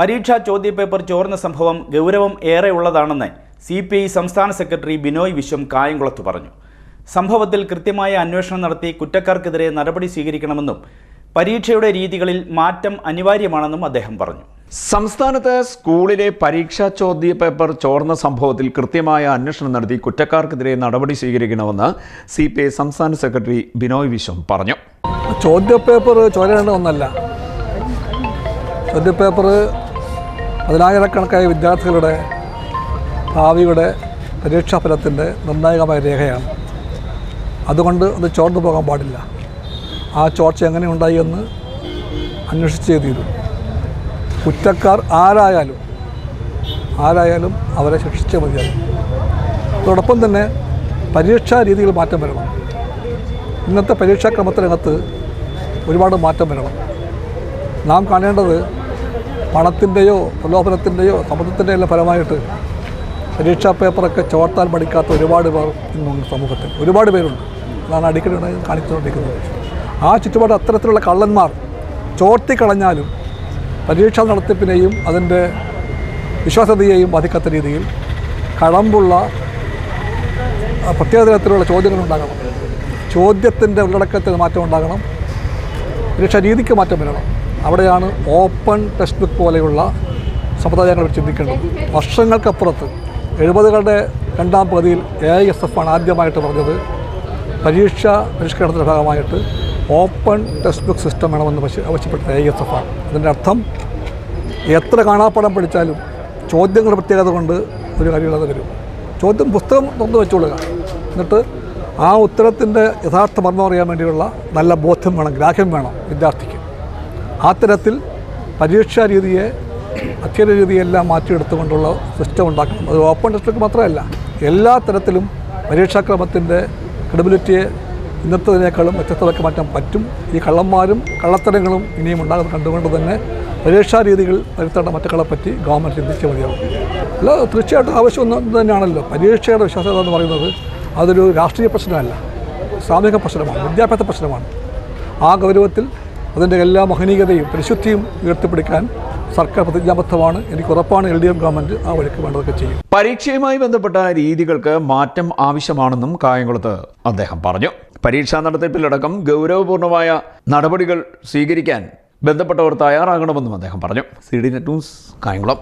പരീക്ഷാ ചോദ്യപേപ്പർ ചോർന്ന സംഭവം ഗൗരവം ഏറെയുള്ളതാണെന്ന് സി പി ഐ സംസ്ഥാന സെക്രട്ടറി ബിനോയ് വിശ്വം കായംകുളത്ത് പറഞ്ഞു. സംഭവത്തിൽ കൃത്യമായ അന്വേഷണം നടത്തി കുറ്റക്കാർക്കെതിരെ നടപടി സ്വീകരിക്കണമെന്നും പരീക്ഷയുടെ രീതികളിൽ മാറ്റം അനിവാര്യമാണെന്നും അദ്ദേഹം പറഞ്ഞു. സംസ്ഥാനത്ത് സ്കൂളിലെ പരീക്ഷാ ചോദ്യ പേപ്പർ ചോർന്ന സംഭവത്തിൽ കൃത്യമായ അന്വേഷണം നടത്തി കുറ്റക്കാർക്കെതിരെ നടപടി സ്വീകരിക്കണമെന്ന് സി പി ഐ സംസ്ഥാന സെക്രട്ടറി ബിനോയ് വിശ്വം പറഞ്ഞു. ചോദ്യപേപ്പർ ചോരേണ്ട ഒന്നല്ല. ചോദ്യപേപ്പർ പതിനായിരക്കണക്കായ വിദ്യാർത്ഥികളുടെ ഭാവിയുടെ പരീക്ഷാഫലത്തിന്റെ നിർണായകമായ രേഖയാണ്. അതുകൊണ്ട് അത് ചോർന്നു പോകാൻ പാടില്ല. ആ ചോർച്ച എങ്ങനെ ഉണ്ടായി എന്ന് അന്വേഷിച്ചേ തീരൂ. കുറ്റക്കാർ ആരായാലും ആരായാലും അവരെ ശിക്ഷിച്ചേ മതിയാകും. അതോടൊപ്പം തന്നെ പരീക്ഷാ രീതിയിൽ മാറ്റം വരണം. ഇന്നത്തെ പരീക്ഷാക്രമത്തിനകത്ത് ഒരുപാട് മാറ്റം വരണം. നാം കാണേണ്ടത് പണത്തിന്റെയോ പ്രലോഭനത്തിന്റെയോ സമ്മതത്തിന്റെ എല്ലാം ഫലമായിട്ട് പരീക്ഷാ പേപ്പറൊക്കെ ചോർത്താൻ പഠിക്കാത്ത ഒരുപാട് പേർ ഇന്നുണ്ട് സമൂഹത്തിൽ. ഒരുപാട് പേരുണ്ട്. അതാണ് അടിക്കടി കാണിച്ചുകൊണ്ടിരിക്കുന്നത്. ആ ചുറ്റുപാട് അത്തരത്തിലുള്ള കള്ളന്മാർ ചോർത്തി കളഞ്ഞാലും പരീക്ഷാ നടത്തിപ്പിനെയും അതിന്റെ വിശ്വാസ്യതയെയും ബാധിക്കാത്ത രീതിയിൽ കഴമ്പുള്ള ആ, പ്രത്യേക തരത്തിലുള്ള ചോദ്യങ്ങൾ ഉണ്ടാകണം. ചോദ്യത്തിന്റെ ഉള്ളടക്കത്തിൽ മാറ്റം ഉണ്ടാകണം. പരീക്ഷാ രീതിക്ക് മാറ്റം വരണം. അവിടെയാണ് ഓപ്പൺ ടെക്സ്റ്റ് ബുക്ക് പോലെയുള്ള സമ്പ്രദായങ്ങൾ ചിന്തിക്കേണ്ടത്. വർഷങ്ങൾക്കപ്പുറത്ത് എഴുപതുകളുടെ രണ്ടാം പകുതിയിൽ എ ഐ എസ് എഫ് ആണ് ആദ്യമായിട്ട് പറഞ്ഞത്. പരീക്ഷ പരിഷ്കരണത്തിന്റെ ഭാഗമായിട്ട് ഓപ്പൺ ടെക്സ്റ്റ് ബുക്ക് സിസ്റ്റം വേണമെന്ന് ആവശ്യപ്പെട്ടത് എ ഐ എസ് എഫ് ആണ്. അതിന്റെ അർത്ഥം എത്ര കാണാപ്പാടം പഠിച്ചാലും ചോദ്യങ്ങളുടെ പ്രത്യേകത കൊണ്ട് ഒരു കാര്യമില്ലാതെ വരും. ചോദ്യം പുസ്തകം തുറന്നു വെച്ചുകൊള്ളുക എന്നിട്ട് ആ ഉത്തരത്തിന്റെ യഥാർത്ഥ മർമ്മം അറിയാൻ വേണ്ടിയുള്ള നല്ല ബോധ്യം വേണം ഗ്രാഹ്യം വേണം വിദ്യാർത്ഥിക്ക്. ആ തരത്തിൽ പരീക്ഷാ രീതിയെ അധ്യയന രീതിയെല്ലാം മാറ്റിയെടുത്തുകൊണ്ടുള്ള സിസ്റ്റം ഉണ്ടാക്കണം. അത് ഓപ്പൺ ടെസ്റ്റിലേക്ക് മാത്രമല്ല എല്ലാ തരത്തിലും പരീക്ഷാക്രമത്തിന്റെ ക്രെഡിബിലിറ്റിയെ ഇന്നത്തതിനേക്കാളും വ്യത്യസ്തമാക്കി മാറ്റാൻ പറ്റും. ഈ കള്ളന്മാരും കള്ളത്തരങ്ങളും ഇനിയും ഉണ്ടാകുന്നത് കണ്ടുകൊണ്ട് തന്നെ പരീക്ഷാ രീതികൾ വരുത്തേണ്ട മറ്റക്കളെപ്പറ്റി ഗവൺമെന്റ് ചിന്തിച്ച് മതിയാവും. അല്ല തീർച്ചയായിട്ടും ആവശ്യം ഒന്ന് തന്നെയാണല്ലോ. പരീക്ഷയുടെ വിശ്വാസ്യത എന്ന് പറയുന്നത് അതൊരു രാഷ്ട്രീയ പ്രശ്നമല്ല. സാമൂഹിക പ്രശ്നമാണ് വിദ്യാഭ്യാസ പ്രശ്നമാണ്. ആ ഗൗരവത്തിൽ അതിന്റെ എല്ലാ മഹനീയതയും പരിശുദ്ധിയും ഉയർത്തിപ്പിടിക്കാൻ സർക്കാർ പ്രതിജ്ഞാബദ്ധമാണ്. എനിക്ക് ഉറപ്പാണ് എൽ ഡി എഫ് ഗവൺമെന്റ് ആ വഴിക്ക് വേണ്ടതൊക്കെ ചെയ്യും. പരീക്ഷയുമായി ബന്ധപ്പെട്ട രീതികൾക്ക് മാറ്റം ആവശ്യമാണെന്നും കായംകുളത്ത് അദ്ദേഹം പറഞ്ഞു. പരീക്ഷാ നടത്തിപ്പിലടക്കം ഗൗരവപൂർണമായ നടപടികൾ സ്വീകരിക്കാൻ ബന്ധപ്പെട്ടവർ തയ്യാറാകണമെന്നും അദ്ദേഹം പറഞ്ഞു. C D net news Kayamkulam.